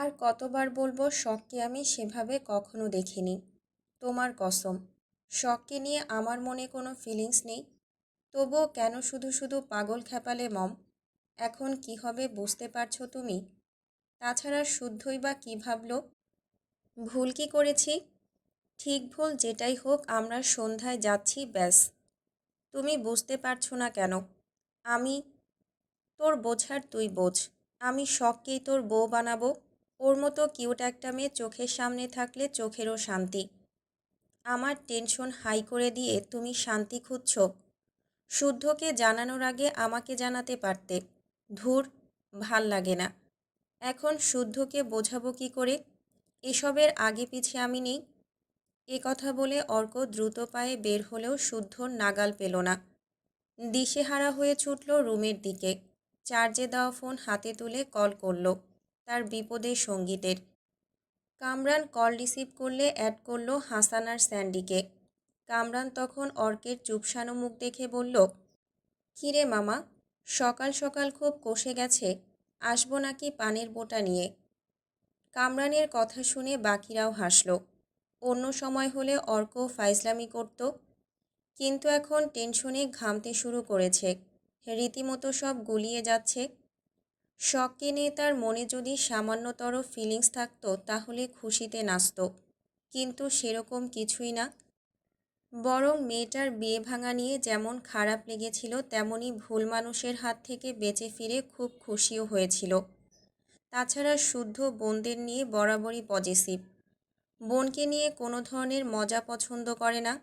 আর কতবার বলব, শখকে আমি সেভাবে কখনো দেখিনি। তোমার কসম। শখকে নিয়ে আমার মনে কোনো ফিলিংস নেই। তবুও কেন শুধু শুধু পাগল খেপালে মম? এখন কি হবে বুঝতে পারছ তুমি? তাছাড়া শুদ্ধই বা কী ভাবলো? ভুল কি করেছি? ঠিক ভুল যেটাই হোক, আমরা সন্ধ্যায় যাচ্ছি, ব্যাস। তুমি বুঝতে পারছ না কেন? আমি, তোর বোঝার তুই বোঝ। আমি শখকেই তোর বউ বানাবো। ওর মতো কিউট একটা মেয়ে চোখের সামনে থাকলে চোখেরও শান্তি। আমার টেনশন হাই করে দিয়ে তুমি শান্তি খুঁজছ। শুদ্ধকে জানানোর আগে আমাকে জানাতে পারতে। ধুর, ভালো লাগে না। এখন শুদ্ধকে বোঝাবো কি করে? এসবের আগে পিছে আমি নেই। এ কথা বলে অর্ক দ্রুত পায়ে বের হলেও শুদ্ধর নাগাল পেল না। দিশেহারা হয়ে ছুটল রুমের দিকে। চার্জে দেওয়া ফোন হাতে তুলে কল করল। তার বিপদের সঙ্গীতের। কামরান কল রিসিভ করলে অ্যাড করল হাসান আর স্যান্ডিকে। কামরান তখন অর্কের চুপসানো মুখ দেখে বলল, কিরে মামা, সকাল সকাল খুব কষে গেছে, আসব নাকি পানের বোটা নিয়ে? কামরানের কথা শুনে বাকিরাও হাসল। অন্য সময় হলে অর্ক ফাইজলামি করত, কিন্তু এখন টেনশনে ঘামতে শুরু করেছে। রীতিমতো সব গুলিয়ে যাচ্ছে। শখকে নিয়ে তার মনে যদি সামান্যতর ফিলিংস থাকতো, তাহলে খুশিতে নাচত। কিন্তু সেরকম কিছুই না। বরং মেয়েটার বিয়ে ভাঙা নিয়ে যেমন খারাপ লেগেছিল, তেমনি ভুল মানুষের হাত থেকে বেঁচে ফিরে খুব খুশিও হয়েছিল। তাছাড়া শুদ্ধ বোনদের নিয়ে বরাবরই পজিটিভ বোনকে নিয়ে কোনো ধরনের মজা পছন্দ করে না,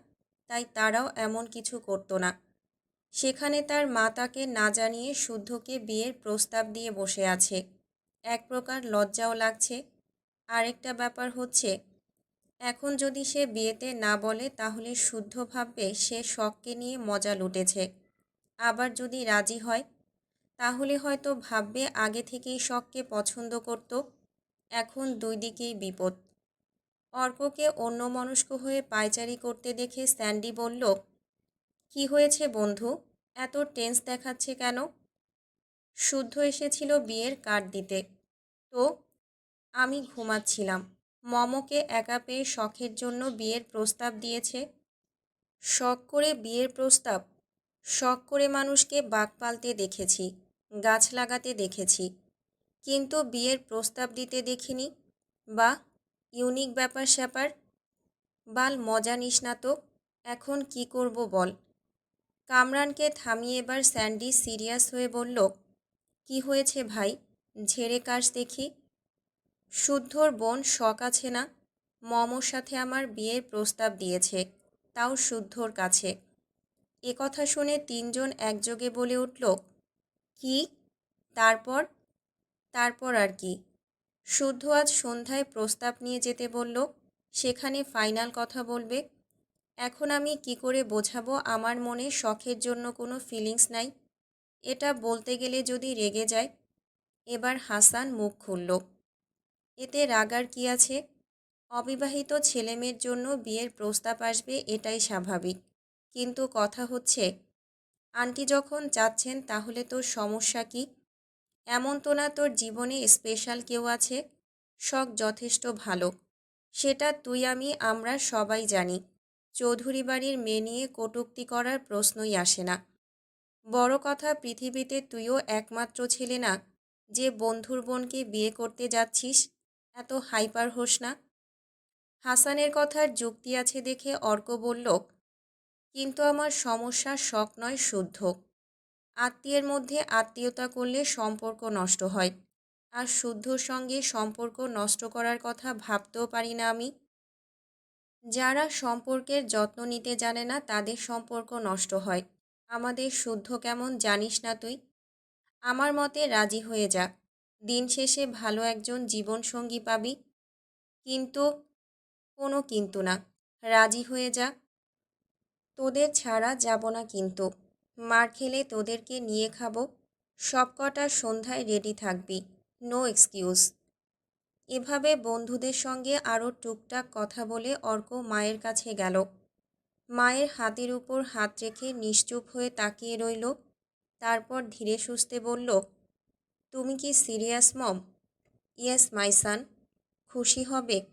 তাই তারাও এমন কিছু করতো না। সেখানে তার মা তাকে না জানিয়ে শুদ্ধকে বিয়ের প্রস্তাব দিয়ে বসে আছে। এক প্রকার লজ্জাও লাগছে। আরেকটা ব্যাপার হচ্ছে, এখন যদি সে বিয়েতে না বলে তাহলে শুদ্ধ ভাববে সে শখকে নিয়ে মজা লুটেছে। আবার যদি রাজি হয়, তাহলে হয়তো ভাববে আগে থেকেই শখকে পছন্দ করত, এখন দুই দিকেই বিপদ। অর্ককে অন্যমনস্ক হয়ে পায়চারি করতে দেখে স্যান্ডি বলল, কি হয়েছে বন্ধু? এত টেন্স দেখাচ্ছে কেন? শুদ্ধ এসেছিল বিয়ের কার্ড দিতে। তো, আমি ঘুমাচ্ছিলাম। মমকে একা পেয়ে শখের জন্য বিয়ের প্রস্তাব দিয়েছে। শখ করে বিয়ের প্রস্তাব? শখ করে মানুষকে বাঘ পালতে দেখেছি, গাছ লাগাতে দেখেছি। কিন্তু বিয়ের প্রস্তাব দিতে দেখিনি? বা ইউনিক ব্যাপার স্যাপার বাল মজা নিস এখন কি করব বল? কামরানকে থামিয়ে এবার স্যান্ডি সিরিয়াস হয়ে বলল, কি হয়েছে ভাই? ঝেড়ে কাশ দেখি। শুদ্ধর বোন শখ আছে না? মমর সাথে আমার বিয়ের প্রস্তাব দিয়েছে, তাও শুদ্ধর কাছে। এ কথা শুনে তিনজন একযোগে বলে উঠল, কি? তারপর? তারপর আর কি? শুদ্ধ আজ সন্ধ্যায় প্রস্তাব নিয়ে যেতে বলল, সেখানে ফাইনাল কথা বলবে এখন আমি কি করে বোঝাবো? আমার মনে শখের জন্য কোনো ফিলিংস নাই। এটা বলতে গেলে যদি রেগে যায়, এবার হাসান মুখ খুলল। এতে রাগার কি আছে? অবিবাহিত ছেলেমেয়ের জন্য বিয়ের প্রস্তাব আসবে, এটাই স্বাভাবিক। কিন্তু কথা হচ্ছে, আন্টি যখন চাচ্ছেন, তাহলে তোর সমস্যা কি? এমন তো না তোর জীবনে স্পেশাল কেউ আছে? শখ যথেষ্ট ভালো। সেটা তুই, আমি, আমরা সবাই জানি। চৌধুরী বাড়ির মেয়ে নিয়ে কটুক্তি করার প্রশ্নই আসে না। বড় কথা, পৃথিবীতে তুইও একমাত্র ছেলে না। যে বন্ধুর বোনকে বিয়ে করতে যাচ্ছিস, এত হাইপার হোস না। হাসানের কথার যুক্তি আছে দেখে অর্ক বলল, কিন্তু আমার সমস্যা শখ নয় শুদ্ধ। আত্মীয়ের মধ্যে আত্মীয়তা করলে সম্পর্ক নষ্ট হয়। আর শুদ্ধর সঙ্গে সম্পর্ক নষ্ট করার কথা ভাবতেও পারি না আমি। যারা সম্পর্কের যত্ন নিতে জানে না, তাদের সম্পর্ক নষ্ট হয়। আমাদের শুদ্ধ কেমন জানিস না তুই? আমার মতে রাজি হয়ে যা। দিন শেষে ভালো একজন জীবনসঙ্গী পাবি। কিন্তু কোনো কিন্তু না। রাজি হয়ে যা। তোদের ছাড়া যাব না কিন্তু। মার খেলে তোদেরকে নিয়ে খাব। সবকটা সন্ধ্যায় রেডি থাকবি। নো এক্সকিউজ এভাবে বন্ধুদের সঙ্গে আরও টুকটাক কথা বলে অর্ক মায়ের কাছে গেল। মায়ের হাতের উপর হাত রেখে নিশ্চুপ হয়ে তাকিয়ে রইল। তারপর ধীরে সুস্থে বলল, তুমি কি সিরিয়াস, মম? ইয়েস, মাই সান। খুশি হবে?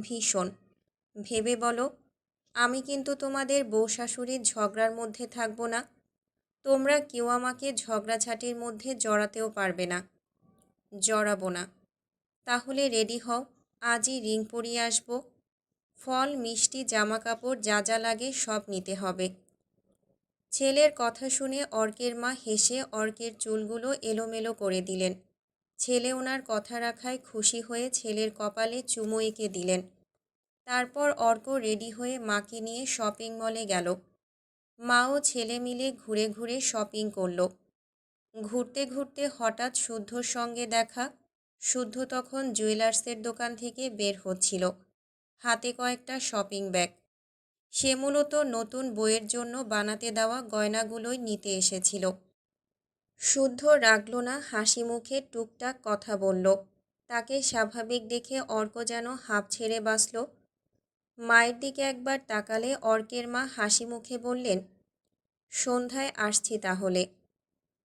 ভীষণ। ভেবে বলো, আমি কিন্তু তোমাদের বউ শাশুড়ির ঝগড়ার মধ্যে থাকব না। তোমরা কেউ আমাকে ঝগড়াঝাটির মধ্যে জড়াতেও পারবে না। জড়াবো না। তাহলে রেডি হও, আজই রিং পরিয়ে আসব। ফল, মিষ্টি জামা কাপড় যা যা লাগে সব নিতে হবে। ছেলের কথা শুনে অর্কের মা হেসে অর্কের চুলগুলো এলোমেলো করে দিলেন। ছেলে ওনার কথা রাখায় খুশি হয়ে ছেলের কপালে চুমো এঁকে দিলেন। তারপর অর্ক রেডি হয়ে মাকে নিয়ে শপিং মলে গেল। মা ও ছেলে মিলে ঘুরে ঘুরে শপিং করল। ঘুরতে ঘুরতে হঠাৎ শুদ্ধর সঙ্গে দেখা শুদ্ধ তখন জুয়েলার্সের দোকান থেকে বের হচ্ছিল। হাতে কয়েকটা শপিং ব্যাগ। সে মূলত নতুন বইয়ের জন্য বানাতে দেওয়া গয়নাগুলোই নিতে এসেছিল। শুদ্ধ রাগল না, হাসি মুখে টুকটাক কথা বলল। তাকে স্বাভাবিক দেখে অর্ক যেন হাঁপ ছেড়ে বাঁচল। মায়ের দিকে একবার তাকালে অর্কের মা হাসি মুখে বললেন, সন্ধ্যায় আসছি তাহলে।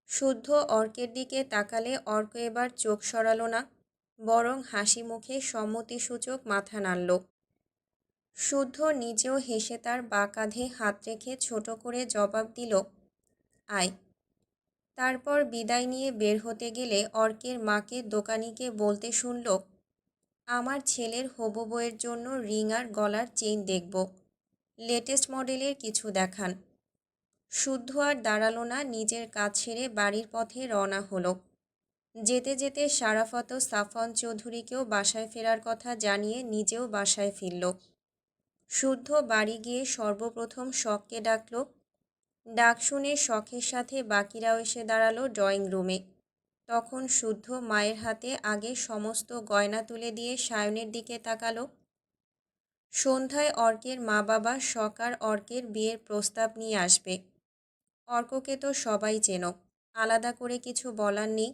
শুদ্ধ অর্কের দিকে তাকালে অর্ক এবার চোখ সরালো না, বরং হাসি মুখে সম্মতিসূচক মাথা নাড়ল। শুদ্ধ নিজেও হেসে তার বা কাঁধে হাত রেখে ছোট করে জবাব দিল, আয়। তারপর বিদায় নিয়ে বের হতে গেলে অর্কের মাকে দোকানিকে বলতে শুনল, আমার ছেলের হবু বইয়ের জন্য রিং আর গলার চেইন দেখব। লেটেস্ট মডেলের কিছু দেখান। শুদ্ধ আর দাঁড়াল না, নিজের কাজ ছেড়ে বাড়ির পথে রওনা হলো। যেতে যেতে সারাফত সাফন চৌধুরীকেও বাসায় ফেরার কথা জানিয়ে নিজেও বাসায় ফিরল। শুদ্ধ বাড়ি গিয়ে সর্বপ্রথম শখকে ডাকল। ডাক শুনে শখের সাথে বাকিরাও এসে দাঁড়াল ড্রয়িং রুমে। তখন শুদ্ধ মায়ের হাতে আগে সমস্ত গয়না তুলে দিয়ে সায়নের দিকে তাকালো। সন্ধ্যায় অর্কের মা বাবা আর অর্কের বিয়ের প্রস্তাব নিয়ে আসবে। অর্ককে তো সবাই চেনো। আলাদা করে কিছু বলার নেই।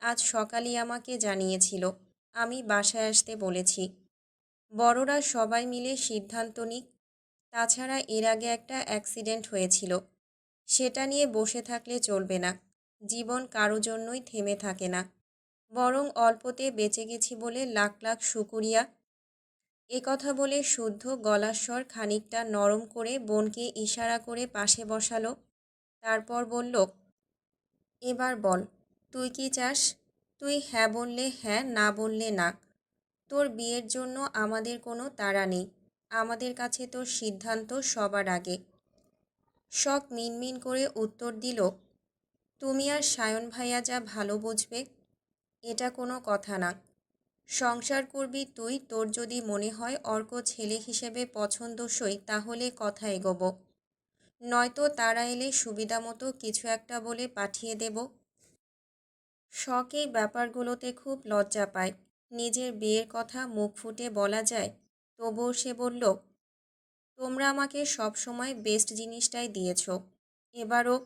আজ সকালই আমাকে জানিয়েছিল, আমি বাসায় আসতে বলেছি। বড়রা সবাই মিলে সিদ্ধান্ত নিক। তাছাড়া এর আগে একটা অ্যাক্সিডেন্ট হয়েছিল। সেটা নিয়ে বসে থাকলে চলবে না। জীবন কারও জন্যই থেমে থাকে না। বরং অল্পতে বেঁচে গেছি বলে লাখ লাখ শুকুরিয়া। কথা বলে শুদ্ধ গলার স্বর খানিকটা নরম করে বোনকে ইশারা করে পাশে বসালো। তারপর বলল, এবার বল, তুই কি চাস? তুই হ্যাঁ বললে হ্যাঁ না বললে না। তোর বিয়ের জন্য আমাদের কোনো তাড়া নেই। আমাদের কাছে তোর সিদ্ধান্ত সবার আগে। শখ মিনমিন করে উত্তর দিল, তুমি আর সায়ন ভাইয়া যা ভালো বুঝবে, এটা কোনো কথা না। সংসার করবি তুই, তোর যদি মনে হয় অর্ক ছেলে হিসেবে পছন্দসই, তাহলে কথা এগোব। নয়তো তারা এলে সুবিধা মতো কিছু একটা বলে পাঠিয়ে দেব। শখ এই ব্যাপারগুলোতে খুব লজ্জা পায়। নিজের বিয়ের কথা মুখ ফুটে বলা যায়, তবুও সে বলল, তোমরা আমাকে সব সময় বেস্ট জিনিসটাই দিয়েছ। এবারও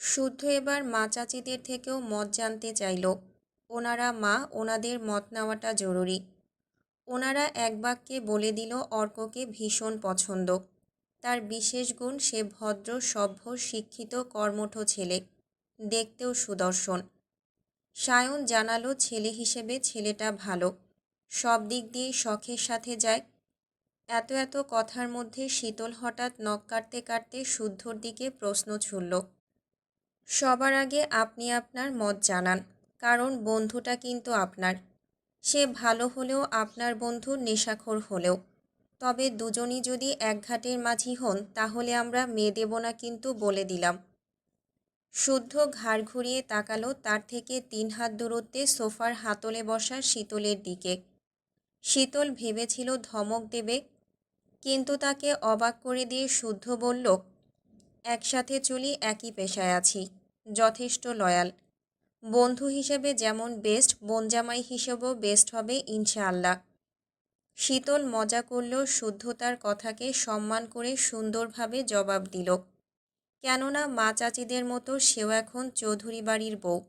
শুদ্ধ এবার মা চাচিদের থেকেও মত জানতে চাইল। ওনারা মা, ওনাদের মত নেওয়াটা জরুরি। ওনারা এক বাক্যে বলে দিল অর্ককে ভীষণ পছন্দ। তার বিশেষ গুণ সে ভদ্র, সভ্য, শিক্ষিত, কর্মঠ ছেলে। দেখতেও সুদর্শন। সায়ন জানালো, ছেলে হিসেবে ছেলেটা ভালো। সব দিক দিয়ে শখের সাথে যায়। এত এত কথার মধ্যে শীতল হঠাৎ নখ কাটতে কাটতে শুদ্ধর দিকে প্রশ্ন ছুড়ল। সবার আগে আপনি আপনার মত জানান, কারণ বন্ধুটা কিন্তু আপনার। সে ভালো হলেও আপনার বন্ধু নেশাখোর হলেও। তবে দুজনই যদি এক ঘাটের মাঝি হন, তাহলে আমরা মেয়ে দেব না কিন্তু বলে দিলাম। শুদ্ধ ঘাড় ঘুরিয়ে তাকালো, তার থেকে তিন হাত দূরত্বে সোফার হাতলে বসা শীতলের দিকে। শীতল ভেবেছিল ধমক দেবে, কিন্তু তাকে অবাক করে দিয়ে শুদ্ধ বলল, একসাথে চলি, একই পেশায় আছি, যথেষ্ট লয়াল। বন্ধু হিসেবে যেমন বেস্ট বনজামাই হিসেবেও বেস্ট হবে ইনশাআল্লাহ। শীতল মজা করলেও শুদ্ধতার কথাকে সম্মান করে সুন্দরভাবে জবাব দিল। কেননা মা চাচিদের মতো সেও এখন চৌধুরী বাড়ির বউ।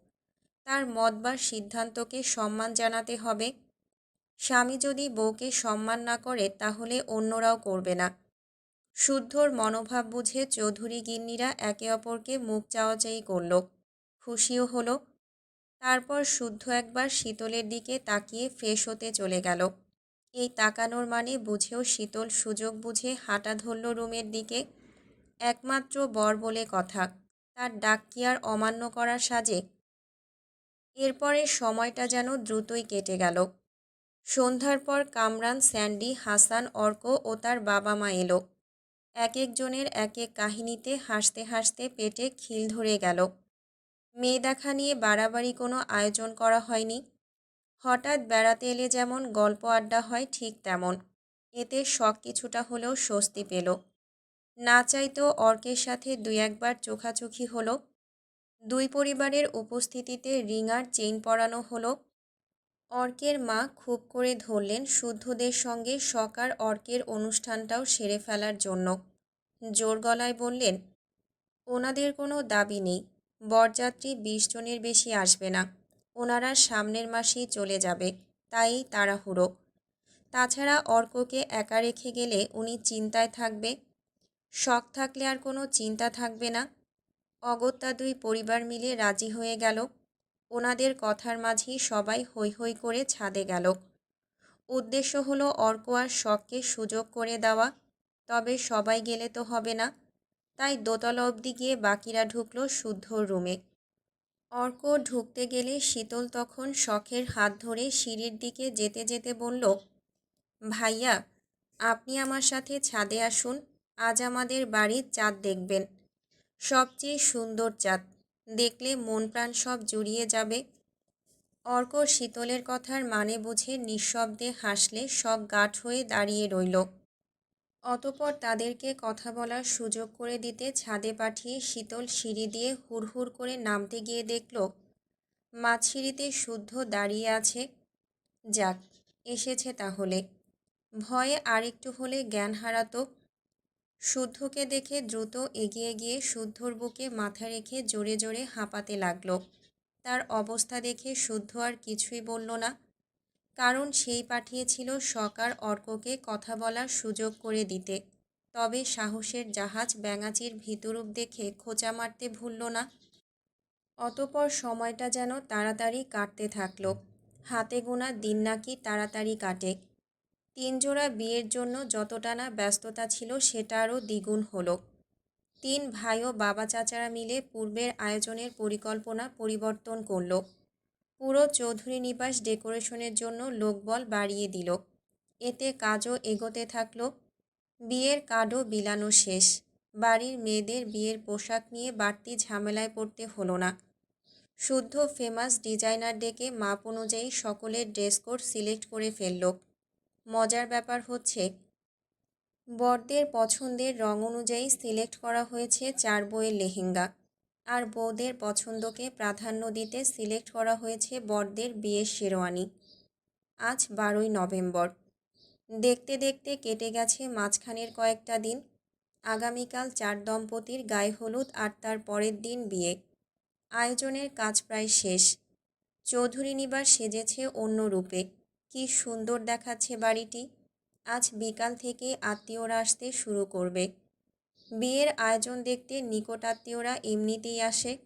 তার মত বা সিদ্ধান্তকে সম্মান জানাতে হবে। স্বামী যদি বউকে সম্মান না করে, তাহলে অন্যরাও করবে না। শুদ্ধর মনোভাব বুঝে চৌধুরী গিন্নিরা একে অপরকে মুখ চাওয়াচাই করল। খুশিও হলো। তারপর শুদ্ধ একবার শীতলের দিকে তাকিয়ে ফ্রেশ হতে চলে গেল। এই তাকানোর মানে বুঝেও শীতল সুযোগ বুঝে হাঁটা ধরল রুমের দিকে। একমাত্র বর বলে কথা, তার ডাক কি আর অমান্য করার সাজে? এরপরে সময়টা যেন দ্রুতই কেটে গেল। সন্ধ্যার পর কামরান, স্যান্ডি, হাসান, অর্ক ও তার বাবা মা এলো। এক একজনের এক এক কাহিনীতে হাসতে হাসতে পেটে খিল ধরে গেল। মেয়ে দেখা নিয়ে বাড়াবাড়ি কোনো আয়োজন করা হয়নি। হঠাৎ বেড়াতে এলে যেমন গল্প আড্ডা হয় ঠিক তেমন। এতে শখ কিছুটা হলেও স্বস্তি পেল। না চাইতেও অর্কের সাথে দুই একবার চোখাচোখি হলো। দুই পরিবারের উপস্থিতিতে রিঙার চেইন পরানো হলো। অর্কের মা খুব করে ধরলেন শুদ্ধদের সঙ্গে সকার অর্কের অনুষ্ঠানটাও সেরে ফেলার জন্য। জোর গলায় বললেন, ওনাদের কোনো দাবি নেই। বরযাত্রী বিশ জনের বেশি আসবে না। ওনারা সামনের মাসেই চলে যাবে, তাই তাড়াহুড়ো। তাছাড়া অর্ককে একা রেখে গেলে উনি চিন্তায় থাকবে। শখ থাকলে আর কোনো চিন্তা থাকবে না। অগত্যা দুই পরিবার মিলে রাজি হয়ে গেল। ওনাদের কথার মাঝেই সবাই হৈ হৈ করে ছাদে গেল। উদ্দেশ্য হলো অর্ক আর শখকে সুযোগ করে দেওয়া। তবে সবাই গেলে তো হবে না। তাই দোতলা অবধি গিয়ে বাকিরা ঢুকলো শুদ্ধর রুমে। অর্ক ঢুকতে গেলে শীতল তখন শখের হাত ধরে সিঁড়ির দিকে যেতে যেতে বলল, ভাইয়া, আপনি আমার সাথে ছাদে আসুন, আজ আমাদের বাড়ির চাঁদ দেখবেন। সবচেয়ে সুন্দর চাঁদ, দেখলে মন প্রাণ সব জুড়িয়ে যাবে অর্ক শীতলের কথার মানে বুঝে নিঃশব্দে হাসলে সব গাঠ হয়ে দাঁড়িয়ে রইল। অতপর তাদেরকে কথা বলার সুযোগ করে দিতে ছাদে পাঠিয়ে শীতল সিঁড়ি দিয়ে হুড়হুড় করে নামতে গিয়ে দেখল মাঝসিঁড়িতে শুদ্ধ দাঁড়িয়ে আছে। যাক, এসেছে তাহলে। ভয়ে আরেকটু হলে জ্ঞান হারাতো। শুদ্ধকে দেখে দ্রুত এগিয়ে গিয়ে শুদ্ধর বুকে মাথা রেখে জোরে জোরে হাঁপাতে লাগল। তার অবস্থা দেখে শুদ্ধ আর কিছুই বলল না। কারণ সেই পাঠিয়েছিল সকার অর্ককে কথা বলার সুযোগ করে দিতে। তবে সাহসের জাহাজ ব্যাঙাচির ভিতরূপ দেখে খোঁচা মারতে ভুলল না। অতপর সময়টা যেন তাড়াতাড়ি কাটতে থাকল। হাতে গোনা দিন নাকি তাড়াতাড়ি কাটে। তিনজোড়া বিয়ের জন্য যতটা না ব্যস্ততা ছিল সেটা আরও দ্বিগুণ হলো। তিন ভাই ও বাবা চাচারা মিলে পূর্বের আয়োজনের পরিকল্পনা পরিবর্তন করল। পুরো চৌধুরী নিবাস ডেকোরেশনের জন্য লোকবল বাড়িয়ে দিল। এতে কাজও এগোতে থাকল। বিয়ের কার্ডও বিলানো শেষ। বাড়ির মেয়েদের বিয়ের পোশাক নিয়ে বাড়তি ঝামেলায় পড়তে হলো না। শুদ্ধ ফেমাস ডিজাইনার ডেকে মাপ অনুযায়ী সকলের ড্রেস কোড সিলেক্ট করে ফেলল। মজার ব্যাপার হচ্ছে, বরদের পছন্দের রং অনুযায়ী সিলেক্ট করা হয়েছে চার বইয়ের লেহেঙ্গা। আর বউদের পছন্দকে প্রাধান্য দিতে সিলেক্ট করা হয়েছে বরদের বিয়ের শেরওয়ানি। আজ বারোই নভেম্বর। দেখতে দেখতে কেটে গেছে মাঝখানের কয়েকটা দিন। আগামীকাল চার দম্পতির গায়ে হলুদ আর তার পরের দিন বিয়ে। আয়োজনের কাজ প্রায় শেষ। চৌধুরী নিবাস সেজেছে অন্য রূপে। কি সুন্দর দেখাচ্ছে বাড়িটি। আজ বিকাল থেকে আত্মীয়রা আসতে শুরু করবে। বিয়ের আয়োজন দেখতে নিকটাত্মীয়রা এমনিতেই আসে।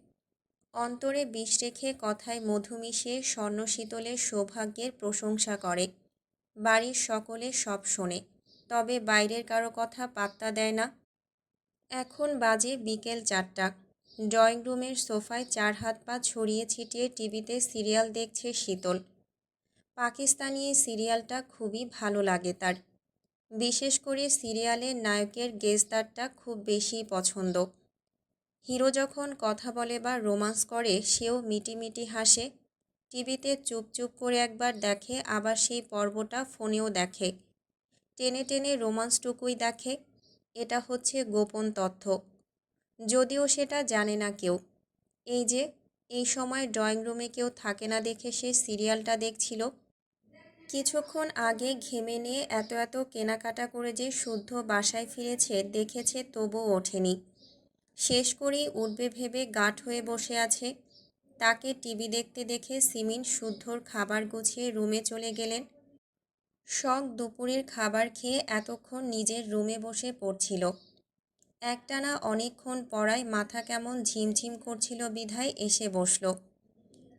অন্তরে বিষ রেখে কথায় মধু মিশিয়ে স্বর্ণশীতলের সৌভাগ্যের প্রশংসা করে। বাড়ির সকলে সব শোনে, তবে বাইরের কারও কথা পাত্তা দেয় না। এখন বাজে বিকেল চারটা। ড্রয়িং রুমের সোফায় চার হাত পা ছড়িয়ে ছিটিয়ে টিভিতে সিরিয়াল দেখছে শীতল। পাকিস্তানি এই সিরিয়ালটা খুবই ভালো লাগে তার। বিশেষ করে সিরিয়ালের নায়কের গেজদারটা খুব বেশি পছন্দ। হিরো যখন কথা বলে বা রোমান্স করে, সেও মিটিমিটি হাসে। টিভিতে চুপ চুপ করে একবার দেখে, আবার সেই পর্বটা ফোনেও দেখে। টেনে টেনে রোমান্সটুকুই দেখে। এটা হচ্ছে গোপন তথ্য। যদিও সেটা জানে না কেউ। এই যে, এই সময় ড্রয়িং রুমে কেউ থাকে না দেখে সে সিরিয়ালটা দেখছিল। কিছুক্ষণ আগে ঘেমে নিয়ে এত এত কেনাকাটা করে যে শুদ্ধ বাসায় ফিরেছে, দেখেছে তবু ওঠেনি। শেষ করেই উঠবে ভেবে গাঠ হয়ে বসে আছে। তাকে টিভি দেখতে দেখে সিমিন শুদ্ধর খাবার গুছিয়ে রুমে চলে গেলেন। শখ দুপুরের খাবার খেয়ে এতক্ষণ নিজের রুমে বসে পড়ছিল। একটানা অনেকক্ষণ পড়ায় মাথা কেমন ঝিমঝিম করছিল বিধায় এসে বসল।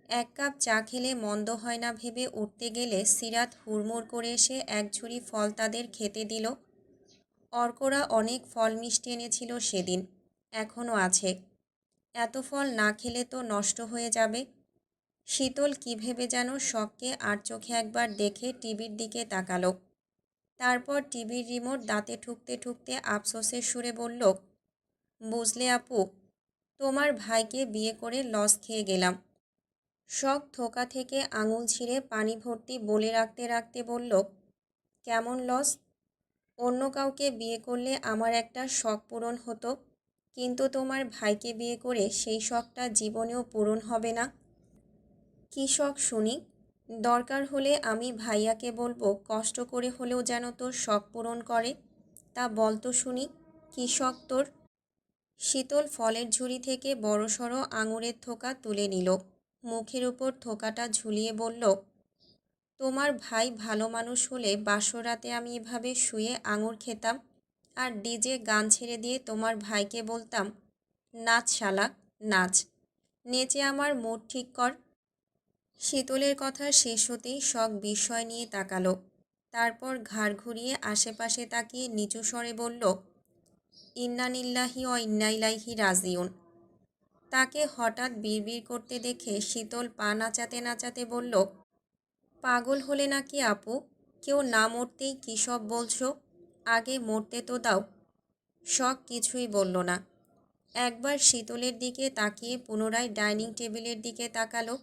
এক কাপ চা খেলে মন্দ হয় না ভেবে উঠতে গেলে সিরাত হুড়মুড় করে এসে এক ঝুড়ি ফল তাদের খেতে দিল। অর্করা অনেক ফল মিষ্টি এনেছিল সেদিন, এখনও আছে। এত ফল না খেলে তো নষ্ট হয়ে যাবে। শীতল কী ভেবে যেন শখকে আর চোখে একবার দেখে টিভির দিকে তাকালো। তারপর টিভির রিমোট দাঁতে ঠুকতে ঠুকতে আফসোসের সুরে বলল, বুঝলে আপু, তোমার ভাইকে বিয়ে করে লস খেয়ে গেলাম। শখ থোকা থেকে আঙুল ছিঁড়ে পানি ভর্তি বলে রাখতে রাখতে বলল, কেমন লস? অন্য কাউকে বিয়ে করলে আমার একটা শখ পূরণ হতো, কিন্তু তোমার ভাইকে বিয়ে করে সেই শখটা জীবনেও পূরণ হবে না। কী শখ শুনি? দরকার হলে আমি ভাইয়াকে বলব, কষ্ট করে হলেও যেন তোর শখ পূরণ করে। তা বলতো শুনি, কী শখ তোর? শীতল ফলের ঝুড়ি থেকে বড়সড় আঙুরের থোকা তুলে নিল। মুখের উপর থোকাটা ঝুলিয়ে বলল, তোমার ভাই ভালো মানুষ হলে বাসরাতে আমি এভাবে শুয়ে আঙুর খেতাম আর ডিজে গান ছেড়ে দিয়ে তোমার ভাইকে বলতাম, নাচ শালা, নাচ, নেচে আমার মুড ঠিক কর শীতলের কথা শেষ হতেই শখ বিস্ময় নিয়ে তাকালো। তারপর ঘাড় ঘুরিয়ে আশেপাশে তাকিয়ে নিচু স্বরে বলল, ইন্নানিল্লাহি ও ইন্নাইলাইহি রাজিউন। তাকে হঠাৎ বিড়বিড় করতে দেখে শীতল পা নাচাতে নাচাতে বলল, পাগল হলে নাকি আপু? কেউ না মরতেই কী সব বলছো? আগে মরতে তো দাও। শখ কিছুই বলল না। একবার শীতলের দিকে তাকিয়ে পুনরায় ডাইনিং টেবিলের দিকে তাকালো।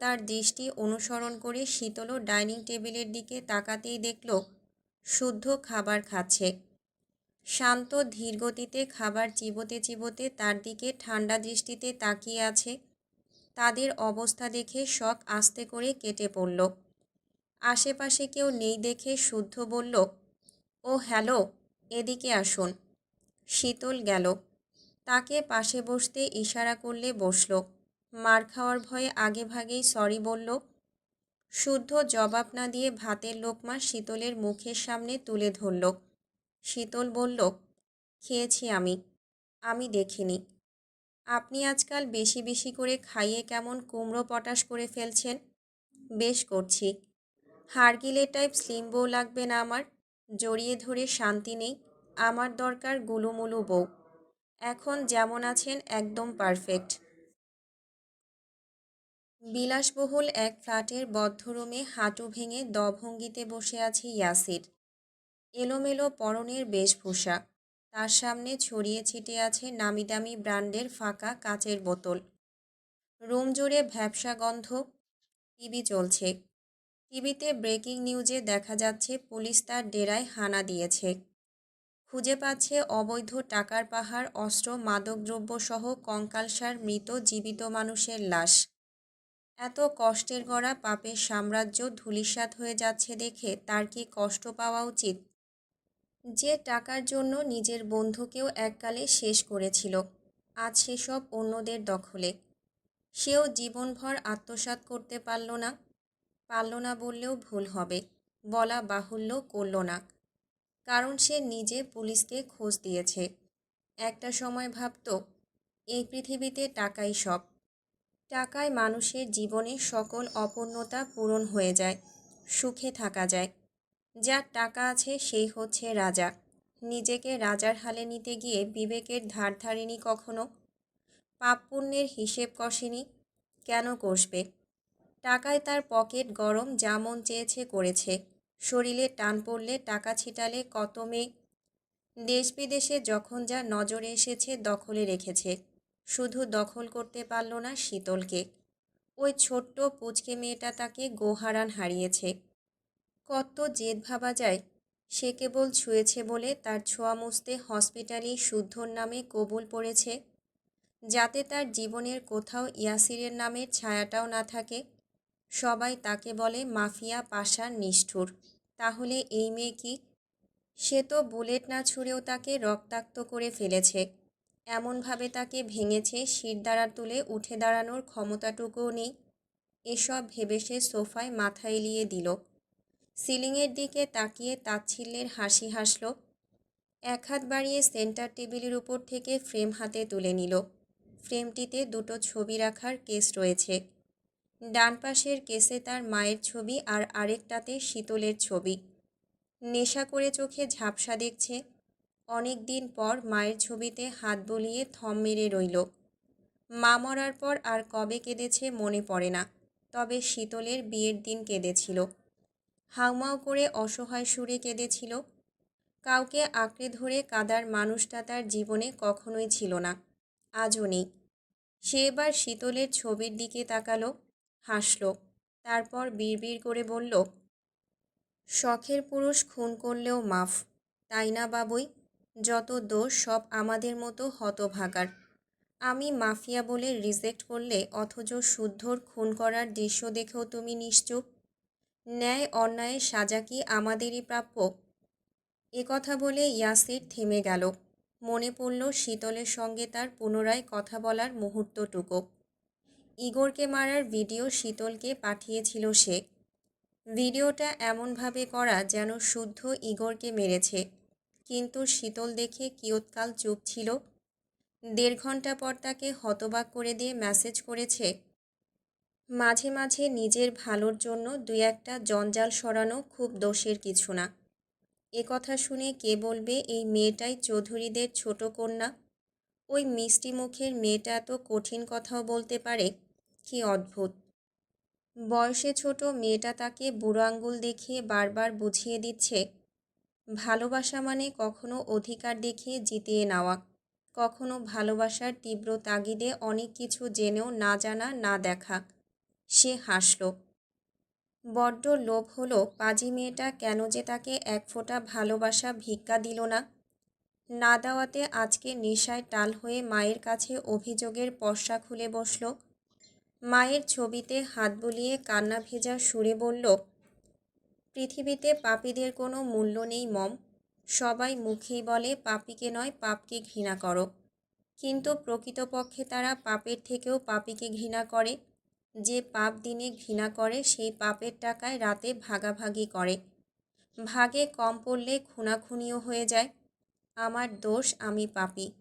তার দৃষ্টি অনুসরণ করে শীতলও ডাইনিং টেবিলের দিকে তাকাতেই দেখল, শুদ্ধ খাবার খাচ্ছে। শান্ত ধীর গতিতে খাবার চিবোতে চিবোতে তার দিকে ঠান্ডা দৃষ্টিতে তাকিয়ে আছে। তাদের অবস্থা দেখে শখ আস্তে করে কেটে পড়ল। আশেপাশে কেউ নেই দেখে শুদ্ধ বলল, ও, হ্যালো, এদিকে আসুন। শীতল গেল। তাকে পাশে বসতে ইশারা করলে বসল। মার খাওয়ার ভয়ে আগে ভাগেই সরি বলল। শুদ্ধ জবাব না দিয়ে ভাতের লোকমা শীতলের মুখের সামনে তুলে ধরল। শীতল বলল, খেয়েছি আমি। আমি দেখিনি। আপনি আজকাল বেশি বেশি করে খাইয়ে কেমন কুমড়ো পটাশ করে ফেলছেন? বেশ করছি। হারগিলের টাইপ স্লিম বউ লাগবে না আমার। জড়িয়ে ধরে শান্তি নেই। আমার দরকার গুলুমুলু বউ। এখন যেমন আছেন একদম পারফেক্ট বিলাসবহুল এক ফ্ল্যাটের বদ্ধ রুমে হাঁটু ভেঙে দভঙ্গিতে বসে আছে ইয়াসির। এলোমেলো পরনের বেশভূষা। তার সামনে ছড়িয়ে ছিটে আছে নামি দামি ব্র্যান্ডের ফাঁকা কাচের বোতল। রুম জুড়ে ভ্যাবসা গন্ধ, টিভি চলছে। টিভিতে ব্রেকিং নিউজে দেখা যাচ্ছে পুলিশ তার ডেরায় হানা দিয়েছে। খুঁজে পাচ্ছে অবৈধ টাকার পাহাড়, অস্ত্র, মাদকদ্রব্য সহ কঙ্কালসার মৃত জীবিত মানুষের লাশ। এত কষ্টের গড়া পাপের সাম্রাজ্য ধূলিসাৎ হয়ে যাচ্ছে দেখে তার কি কষ্ট পাওয়া উচিত? যে টাকার জন্য নিজের বন্ধুকেও এককালে শেষ করেছিল, আজ সেসব অন্যদের দখলে। সেও জীবনভর আত্মসাৎ করতে পারল না পারল না বললেও ভুল হবে, বলা বাহুল্য করল না। কারণ সে নিজে পুলিশকে খোঁজ দিয়েছে। একটা সময় ভাবত এই পৃথিবীতে টাকাই সব। টাকায় মানুষের জীবনে সকল অপূর্ণতা পূরণ হয়ে যায়, সুখে থাকা যায়। যার টাকা আছে সেই হচ্ছে রাজা। নিজেকে রাজার হালে নিতে গিয়ে বিবেকের ধার ধারেনি কখনো? পাপ পুণ্যের হিসেব কষেনি? কেন কষবে? টাকায় তার পকেট গরম যা মন চেয়েছে করেছে। শরীরে টান পড়লে টাকা ছিটালে কত মেয়ে? দেশ বিদেশে যখন যা নজরে এসেছে দখলে রেখেছে। শুধু দখল করতে পারল না শীতলকে। ওই ছোট্ট পুচকে মেয়েটা তাকে গোহারান হারিয়েছে। কত জেদ ভাবা যায়। সে কেবল ছুঁয়েছে বলে তার ছোঁয়া মুছতে হসপিটালি শুদ্ধর নামে কবুল পড়েছে। যাতে তার জীবনের কোথাও ইয়াসিরের নামের ছায়াটাও না থাকে। সবাই তাকে বলে মাফিয়া পাশার নিষ্ঠুর। তাহলে এই মেয়ে কি? সে তো বুলেট না ছুঁড়েও তাকে রক্তাক্ত করে ফেলেছে। এমনভাবে তাকে ভেঙেছে শিরদাঁড়া তুলে উঠে দাঁড়ানোর ক্ষমতাটুকুও নেই। এসব ভেবে সে সোফায় মাথা এলিয়ে দিল। সিলিংয়ের দিকে তাকিয়ে তাচ্ছিল্যের হাসি হাসল। এক হাত বাড়িয়ে সেন্টার টেবিলের উপর থেকে ফ্রেম হাতে তুলে নিল। ফ্রেমটিতে দুটো ছবি রাখার কেস রয়েছে। ডান পাশের কেসে তার মায়ের ছবি আর আরেকটাতে শীতলের ছবি। নেশা করে চোখে ঝাপসা দেখছে। অনেক দিন পর মায়ের ছবিতে হাত বলিয়ে থম মেরে রইল। মা মরার পর আর কবে কেঁদেছে মনে পড়ে না, তবে শীতলের বিয়ের দিন কেঁদেছিল। হাউমাউ করে অসহায় সুরে কেঁদেছিল। কাউকে আঁকড়ে ধরে কাদার মানুষটা তার জীবনে কখনোই ছিল না। আজও নেই। সে এবার শীতলের ছবির দিকে তাকালো, হাসল, তারপর বিড়বিড় করে বলল, শখের পুরুষ খুন করলেও মাফ, তাই না বাবুই? যত দোষ সব আমাদের মতো হতভাগার। আমি মাফিয়া বলে রিজেক্ট করলে অথচ শুদ্ধর খুন করার দৃশ্য দেখেও তুমি নিশ্চুপ। ন্যায় অন্যায়ের সাজা কি আমাদেরই প্রাপ্য? এ কথা বলে ইয়াসির থেমে গেল। মনে পড়ল শীতলের সঙ্গে তার পুনরায় কথা বলার মুহূর্তটুকু। ইগোরকে মারার ভিডিও শীতলকে পাঠিয়েছিল সে। ভিডিওটা এমনভাবে করা যেন শুদ্ধ ইগোরকে মেরেছে। কিন্তু শীতল দেখে কিয়ৎকাল চুপ ছিল। দেড় ঘণ্টা পর তাকে হতবাক করে দিয়ে মেসেজ করেছে মাঝে মাঝে নিজের ভালোর জন্য দুই একটা জঞ্জাল সরানো খুব দোষের কিছু না। এ কথা শুনে কে বলবে এই মেয়েটাই চৌধুরীদের ছোট কন্যা? ওই মিষ্টি মুখের মেয়েটা এত কঠিন কথাও বলতে পারে? কি অদ্ভুত! বয়সে ছোট মেয়েটা তাকে বুড়ো আঙ্গুল দেখিয়ে বারবার বুঝিয়ে দিচ্ছে, ভালোবাসা মানে কখনো অধিকার দেখিয়ে জিতিয়ে নেওয়া, কখনো ভালোবাসার তীব্র তাগিদে অনেক কিছু জেনেও না জানা, না দেখা। সে হাসল। বড্ড লোভ হলো পাজি মেয়েটা কেন যে তাকে এক ফোঁটা ভালোবাসা ভিক্ষা দিল না। না দেওয়াতে আজকে নেশায় টাল হয়ে মায়ের কাছে অভিযোগের পর্সা খুলে বসল। মায়ের ছবিতে হাত বুলিয়ে কান্না ভেজা সুরে বলল, পৃথিবীতে পাপীদের কোনো মূল্য নেই, মম। সবাই মুখেই বলে পাপিকে নয়, পাপকে ঘৃণা করো। কিন্তু প্রকৃতপক্ষে তারা পাপের থেকেও পাপিকে ঘৃণা করে। যে পাপ দিনে ঘৃণা করে, সেই পাপের টাকায় রাতে ভাগাভাগি করে। ভাগে কম পড়লে খুনাখুনিও হয়ে যায়। আমার দোষ, আমি পাপি।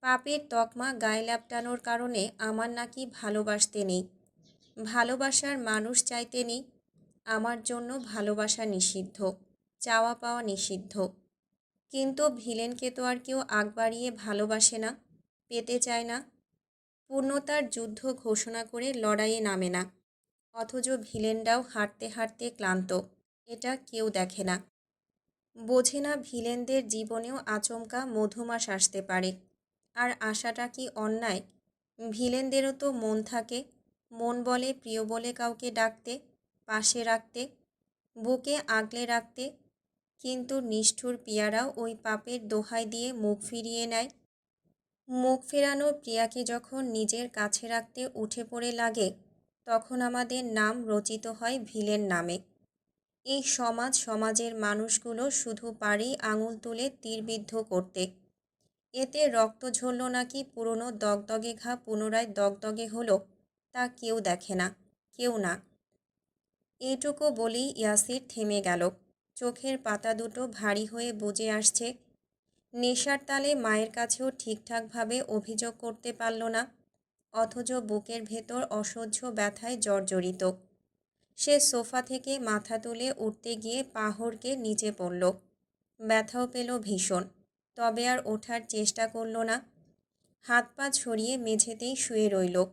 পাপের তকমা গায়ে ল্যাপটানোর কারণে আমার নাকি ভালোবাসতে নেই। ভালোবাসার মানুষ চাইতে নেই। আমার জন্য ভালোবাসা নিষিদ্ধ, চাওয়া পাওয়া নিষিদ্ধ। কিন্তু ভিলেনকে তো আর কেউ আগ বাড়িয়ে ভালোবাসে না, পেতে চায় না। পূর্ণতার যুদ্ধ ঘোষণা করে লড়াইয়ে নামে না। অথচ ভিলেনরাও হাঁটতে হাঁটতে ক্লান্ত, এটা কেউ দেখে না। বোঝে না ভিলেনদের জীবনেও আচমকা মধুমাস আসতে পারে। আর আশাটা কি অন্যায়? ভিলেনদেরও তো মন থাকে, মন বলে, প্রিয় বলে কাউকে ডাকতে, পাশে রাখতে, বুকে আগলে রাখতে। কিন্তু নিষ্ঠুর পিয়ারাও ওই পাপের দোহাই দিয়ে মুখ ফিরিয়ে নেয় মুখ ফেরানো প্রিয়াকে যখন নিজের কাছে রাখতে উঠে পড়ে লাগে, তখন আমাদের নাম রচিত হয় ভিলেন নামে। এই সমাজ সমাজের মানুষগুলো শুধু পারেই আঙুল তুলে তীরবিদ্ধ করতে। এতে রক্ত ঝরল নাকি পুরনো দগদগে ঘা পুনরায় দগদগে হলো, তা কেউ দেখে না, কেউ না। এইটুকু বলেই ইয়াসির থেমে গেল। চোখের পাতা দুটো ভারী হয়ে বুঝে আসছে নেশার তালে মায়ের কাছেও ঠিকঠাকভাবে অভিযোগ করতে পারল না, অথচ বুকের ভেতর অসহ্য ব্যথায় জর্জরিত। সে সোফা থেকে মাথা তুলে উঠতে গিয়ে পাহড়কে নিচে পড়ল। ব্যথাও পেল ভীষণ, তবে আর ওঠার চেষ্টা করল না। হাত পা ছড়িয়ে মেঝেতেই শুয়ে রইল।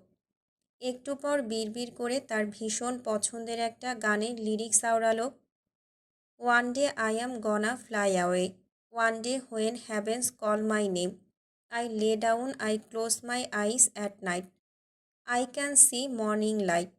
একটু পর বিড়বিড় করে তার ভীষণ পছন্দের একটা গানের lyrics আওড়ালো, one day I am gonna fly away. One day when heavens call my name, I lay down, I close my eyes at night. I can see morning light.